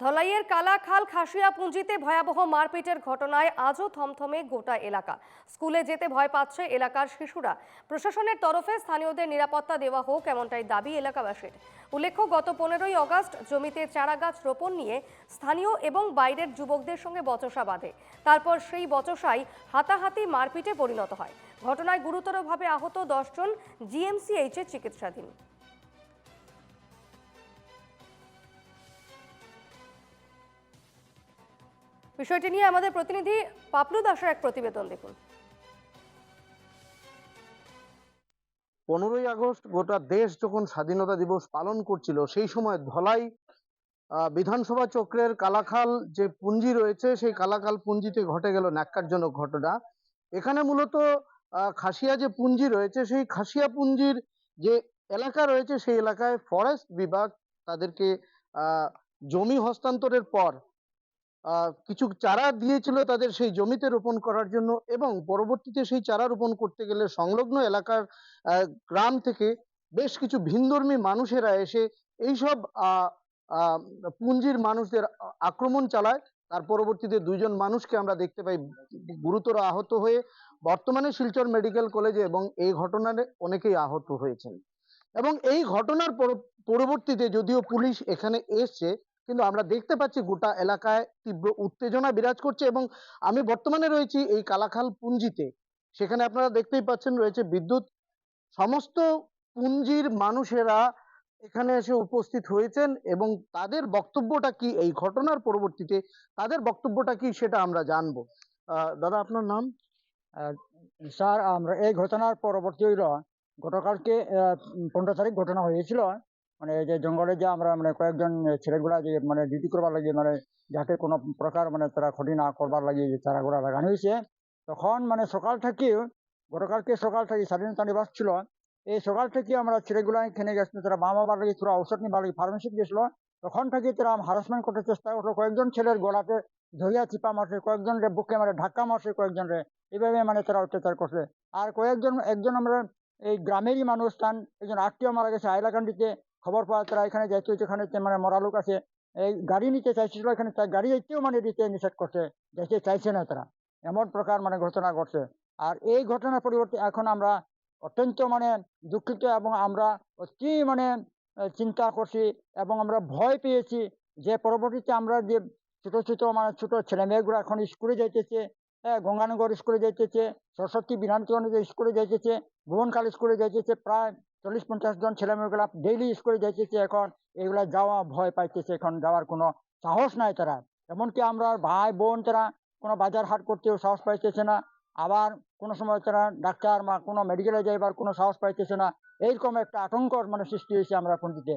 ধলাইয়ের কালাখাল খাসিয়া পুঞ্জিতে ভয়াবহ মারপিটের ঘটনায় আজও থমথমে গোটা এলাকা। স্কুলে যেতে ভয় পাচ্ছে এলাকার শিশুরা। প্রশাসনের তরফে স্থানীয়দের নিরাপত্তা দেওয়া হোক এমনটাই দাবি এলাকাবাসীর। উল্লেখ্য, গত পনেরোই অগস্ট জমিতে চারাগাছ রোপণ নিয়ে স্থানীয় এবং বাইরের যুবকদের সঙ্গে বচসা বাঁধে। তারপর সেই বচসাই হাতাহাতি মারপিটে পরিণত হয়। ঘটনায় গুরুতরভাবে আহত দশজন জিএমসিএইচে চিকিৎসাধীন। বিষয়টি নিয়ে আমাদের প্রতিনিধি পাপলু দাসের এক প্রতিবেদন দেখুন। পনেরোই আগস্ট গোটা দেশ যখন স্বাধীনতা দিবস পালন করছিল, সেই সময় ধলাই বিধানসভা চক্রের কালাখাল যে পুঞ্জি রয়েছে, সেই কালাখাল পুঞ্জিতে ঘটে গেল ন্যাক্কারজনক ঘটনা। এখানে মূলত খাসিয়া যে পুঞ্জি রয়েছে, সেই খাসিয়া পুঞ্জির যে এলাকা রয়েছে, সেই এলাকায় ফরেস্ট বিভাগ তাদেরকে জমি হস্তান্তরের পর কিছু চারা দিয়েছিল তাদের সেই জমিতে রোপণ করার জন্য এবং পরবর্তীতে সেই চারা রোপণ করতে গেলে সংলগ্ন এলাকার গ্রাম থেকে বেশ কিছু ভিনধর্মী মানুষেরা এসে এইসব পুঞ্জির মানুষদের আক্রমণ চালায়। তার পরবর্তীতে দুইজন মানুষকে আমরা দেখতে পাই গুরুতর আহত হয়ে বর্তমানে শিলচর মেডিকেল কলেজে এবং এই ঘটনায় অনেকেই আহত হয়েছেন। এবং এই ঘটনার পর- পরবর্তীতে যদিও পুলিশ এখানে এসছে কিন্তু আমরা দেখতে পাচ্ছি গোটা এলাকায় তীব্র উত্তেজনা বিরাজ করছে এবং আমি বর্তমানে রয়েছি এই কালাখাল পুঞ্জিতে। সেখানে আপনারা দেখতেই পাচ্ছেন রয়েছে বিদ্যুৎ। সমস্ত পুঞ্জির মানুষেরা এখানে এসে উপস্থিত হয়েছেন এবং তাদের বক্তব্যটা কি, এই ঘটনার পরবর্তীতে তাদের বক্তব্যটা কি সেটা আমরা জানব। দাদা, আপনার নাম? স্যার, আমরা এই ঘটনার পরবর্তী হইল, গতকালকে পনেরো তারিখ ঘটনা হয়েছিল। মানে এই যে জঙ্গলে যে আমরা মানে কয়েকজন ছেলেগুলা যে মানে ডিউটি করবার লাগে মানে যাতে কোনো প্রকার মানে তারা ক্ষতি না করবার লাগে, যে চারাগুলা লাগানো হয়েছে তখন মানে সকাল থেকে, গতকালকে সকাল থেকে স্বাধীনতা দিবস ছিল, এই সকাল থেকে আমরা ছেলেগুলা এখানে গেছিল, তারা মা বাবার লাগে তোরা ঔষধ নিবার লাগে ফার্মেসিতে গেছিল, তখন থেকে তারা হারাসমেন্ট করতে চেষ্টা করল, কয়েকজন ছেলের গলাতে ধরিয়া চিপা মারছে, কয়েকজন রে বুকে মারে ধাক্কা মারছে, কয়েকজন রে, এইভাবে মানে তারা অত্যাচার করছে। আর কয়েকজন, একজন আমরা এই গ্রামেরই মানুষ তান একজন আত্মীয় মারা গেছে, হাইলাকান্দিতে খবর পাওয়া তারা এখানে যাইতে যেখানে মানে মরা লোক আছে। এই গাড়ি নিতে চাইছিল, এখানে তার গাড়ি যাইতেও মানে দিতে নিষেধ করছে। যাইতে চাইছে না তারা। এমন প্রকার মানে ঘটনা ঘটছে। আর এই ঘটনার পরিবর্তে এখন আমরা অত্যন্ত মানে দুঃখিত এবং আমরা অতি মানে চিন্তা করছি এবং আমরা ভয় পেয়েছি যে পরবর্তীতে আমরা যে ছোট ছোট মানে ছোট ছেলে মেয়েগুলো এখন স্কুলে যাইতেছে হ্যাঁ গঙ্গানগর স্কুলে যাইতেছে, সরস্বতী বিধানচন্দ্র স্কুলে যাইতেছে ভুবনকাল স্কুলে যাইতেছে, প্রায় চল্লিশ পঞ্চাশ জন ছেলে মেয়েগুলা ডেইলি স্কুলে যাইতেছে এখন। এগুলা যাওয়া ভয় পাইতেছে এখন যাওয়ার কোনো সাহস নাই তারা। এমনকি আমরা ভাই বোন তারা কোনো বাজার হাট করতেও সাহস পাইতেছে না। আবার কোনো সময় তারা ডাক্তার বা কোনো মেডিকেলে যাইবার কোনো সাহস পাইতেছে না। এইরকম একটা আতঙ্কর মানে সৃষ্টি হয়েছে আমরা পন্ডিতে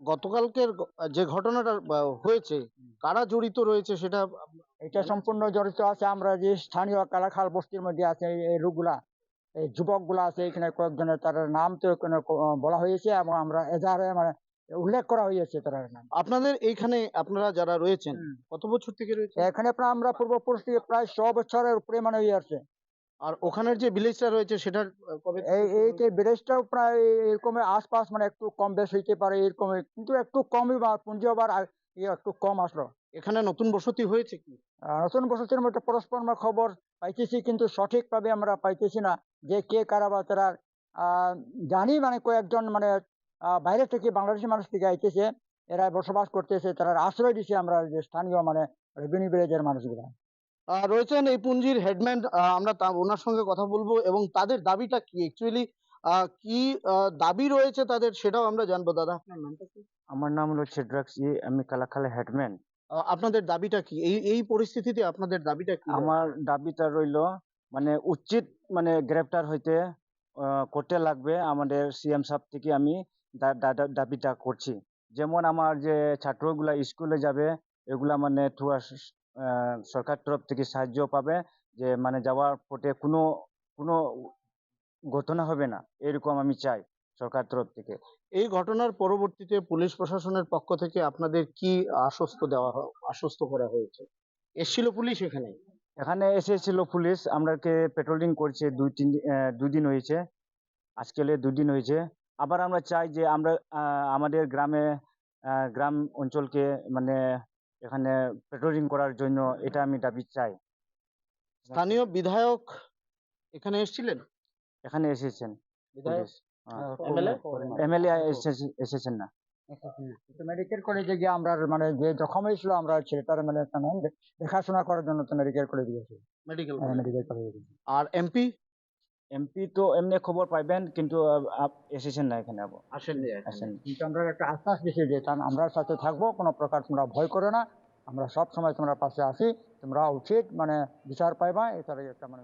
গতকালকের যে ঘটনাটা হয়েছে কারা জড়িত রয়েছে সেটা এটা সম্পূর্ণ জড়িত আছে। আমরা যে স্থানীয় কালাখাল বস্তির মধ্যে আছে এই- এই লোকগুলা এই যুবকগুলা আছে এখানে কয়েকজনের তার নাম তো এখানে বলা হয়েছে এবং আমরা এজাহারে মানে উল্লেখ করা হয়েছে তার নাম। আপনাদের এইখানে আপনারা যারা রয়েছেন কত বছর থেকে রয়েছে এখানে প্রায় আমরা পূর্বপুরুষ থেকে প্রায় ছ বছরের উপরে মানে হয়ে আসছে। আর ওখানের যে ভিলেজটা রয়েছে সেটার কবে এই এই? যে ব্রিজটাও প্রায় এরকম আশপাশ মানে একটু কম বেশ হইতে পারে এরকম কিন্তু একটু কমই বা পুঁজি আবার ইয়ে একটু কম আসলো। এখানে নতুন বসতি হয়েছে কি? নতুন বসতির মধ্যে পরস্পর আমরা খবর পাইতেছি কিন্তু সঠিকভাবে আমরা পাইতেছি না যে কে কারা বা তারা জানি মানে কয়েকজন মানে বাইরে থেকে বাংলাদেশি মানুষ থেকে আইতেছে এরা বসবাস করতেছে তারা আশ্রয় দিছে আমরা যে স্থানীয় মানে রেভিনিউ ভিলেজের মানুষগুলা। আহ, রয়েছেন এই পুঞ্জির হেডম্যান আমরা ওনার সঙ্গে কথা বলব এবং তাদের দাবিটা কি? অ্যাকচুয়ালি কি দাবি রয়েছে তাদের সেটাও আমরা জানব দাদা। আপনার নামটা কি আমার নাম হলো ছেডরাক্সি আমি কালাখালে হেডম্যান আপনাদের দাবিটা কি? এই এই পরিস্থিতিতে আপনাদের দাবিটা কি? আমার দাবিটা রইল মানে উচিত মানে গ্রেপ্তার হইতে করতে লাগবে আমাদের সিএম সাহেব থেকে আমি দাবিটা করছি। যেমন আমার যে ছাত্রগুলা স্কুলে যাবে, এগুলা মানে থুয়া সরকার তরফ থেকে সাহায্য পাবে যে মানে যাওয়ার পথে কোনো কোনো ঘটনা হবে না, এরকম আমি চাই। সরকার তরফ থেকে। এই ঘটনার পরবর্তীতে পুলিশ প্রশাসনের পক্ষ থেকে আপনাদের কি আশ্বস্ত দেওয়া আশ্বস্ত করা হয়েছে? এসেছিল পুলিশ এখানে? এখানে এসেছিল পুলিশ। আমরাকে পেট্রোলিং করছে। দুই তিন দি- আহ, দুই দিন হয়েছে। আজকে দুই দিন হয়েছে। আবার আমরা চাই যে আমরা আমাদের গ্রামে গ্রাম অঞ্চলকে মানে এখানে পেট্রোলিং করার জন্য এটা আমি দাবি চাই। স্থানীয় বিধায়ক এখানে এসেছিলেন? এখানে এসেছেন বিধায়ক? এমএলএ এসেছেন না? মেডিকেল কলেজে গিয়ে আমরা মানে যে জখম হয়েছিল আমরা ছেলেটার মানে দেখাশোনা করার জন্য তো মেডিকেল কলেজে গেছি মেডিকেল মেডিকেল কলেজে আর এমপি এমপি তো এমনি খবর পাইবেন কিন্তু এসেছেন না এখানে আবার। আসেননি আসেন কিন্তু আমরা একটা আশ্বাস দিয়েছি যে আমরা সাথে থাকব কোনো প্রকার তোমরা ভয় করো না। আমরা সব সময় তোমরা পাশে আসি তোমরা উচিত মানে বিচার পাইবা এটার একটা মানে